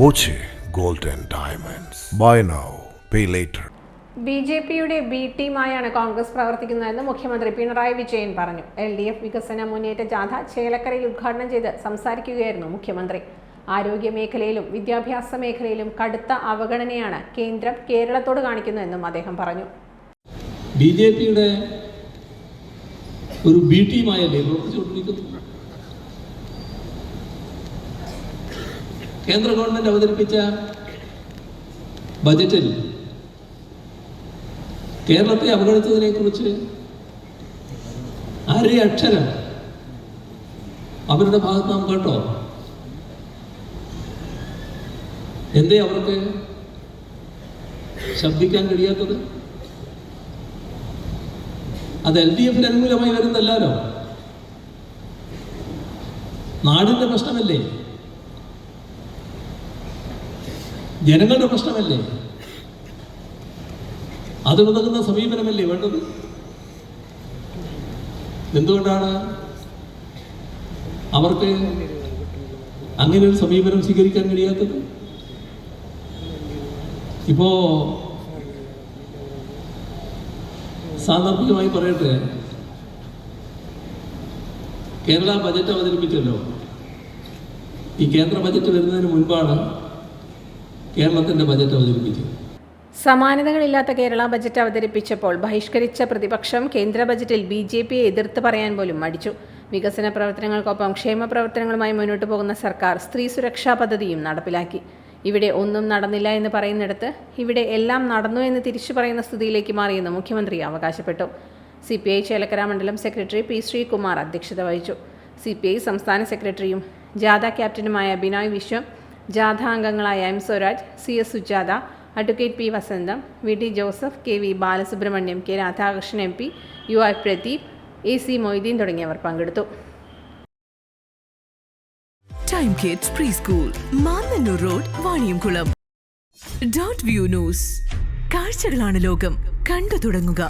Boche golden diamonds. Buy now pay later B J പിയുടെ B ടീമായാണ് കോൺഗ്രസ് പ്രവർത്തിക്കുന്നതെന്ന് മുഖ്യമന്ത്രി പിണറായി വിജയൻ പറഞ്ഞു. എൽ ഡി എഫ് വികസന മുന്നേറ്റ ജാഥ ചേലക്കരയിൽ ഉദ്ഘാടനം ചെയ്ത് സംസാരിക്കുകയായിരുന്നു മുഖ്യമന്ത്രി. ആരോഗ്യ മേഖലയിലും വിദ്യാഭ്യാസ മേഖലയിലും കടുത്ത അവഗണനയാണ് കേന്ദ്രം കേരളത്തോട് കാണിക്കുന്നതെന്നും അദ്ദേഹം പറഞ്ഞു. ബി ജെ പിയുടെ ഒരു ബി ടീമായല്ലേ പ്രവർത്തിച്ചുകൊണ്ടിരിക്കുന്നത് കേന്ദ്ര ഗവൺമെന്റ് അവതരിപ്പിച്ച ബജറ്റിൽ കേരളത്തെ അവഗണിച്ചതിനെ കുറിച്ച് അര അക്ഷരം അവരുടെ ഭാഗത്ത് നാം കേട്ടോ? എന്തേ അവർക്ക് ശബ്ദിക്കാൻ കഴിയാത്തത്? അത് എൽ ഡി എഫിന് അനുകൂലമായി വരുന്നല്ലോ നാടിന്റെ പ്രശ്നമല്ലേ? ജനങ്ങളുടെ പ്രശ്നമല്ലേ? അതിനുതകുന്ന സമീപനമല്ലേ വേണ്ടത്? എന്തുകൊണ്ടാണ് അവർക്ക് അങ്ങനെ ഒരു സമീപനം സ്വീകരിക്കാൻ കഴിയാത്തത്? ഇപ്പോ സാന്ദർഭികമായി പറയട്ടെ കേരള ബജറ്റ് അവതരിപ്പിച്ചല്ലോ. ഈ കേന്ദ്ര ബജറ്റ് വരുന്നതിന് മുൻപാണ് കേരളത്തിന്റെ ബജറ്റ് അവതരിപ്പിച്ചു. സമാനതകളില്ലാത്ത കേരള ബജറ്റ് അവതരിപ്പിച്ചപ്പോൾ ബഹിഷ്കരിച്ച പ്രതിപക്ഷം കേന്ദ്ര ബജറ്റിൽ ബി ജെ പിയെ എതിർത്ത് പറയാൻ പോലും മടിച്ചു. വികസന പ്രവർത്തനങ്ങൾക്കൊപ്പം ക്ഷേമ പ്രവർത്തനങ്ങളുമായി മുന്നോട്ട് പോകുന്ന സർക്കാർ സ്ത്രീ സുരക്ഷാ പദ്ധതിയും നടപ്പിലാക്കി. ഇവിടെ ഒന്നും നടന്നില്ല എന്ന് പറയുന്നിടത്ത് ഇവിടെ എല്ലാം നടന്നു എന്ന് തിരിച്ചു പറയുന്ന സ്ഥിതിയിലേക്ക് മാറിയെന്ന് മുഖ്യമന്ത്രി അവകാശപ്പെട്ടു. സി പി ഐ ചേലക്കര മണ്ഡലം സെക്രട്ടറി പി ശ്രീകുമാർ അധ്യക്ഷത വഹിച്ചു. സി പി ഐ സംസ്ഥാന സെക്രട്ടറിയും ജാഥ ക്യാപ്റ്റനുമായ ബിനോയ് വിശ്വം ജാഥ അംഗങ്ങളായ M Swaraj C S Sujatha advocate P Vasantham V T Joseph K V Balasubramaniam K Radhakrishnan M P U R Pradeep A C Moideen തുടങ്ങിയവർ പങ്കെടുത്തു. Time kids pre school road കാഴ്ചകളാണ് ലോകം. കണ്ടു തുടങ്ങുക.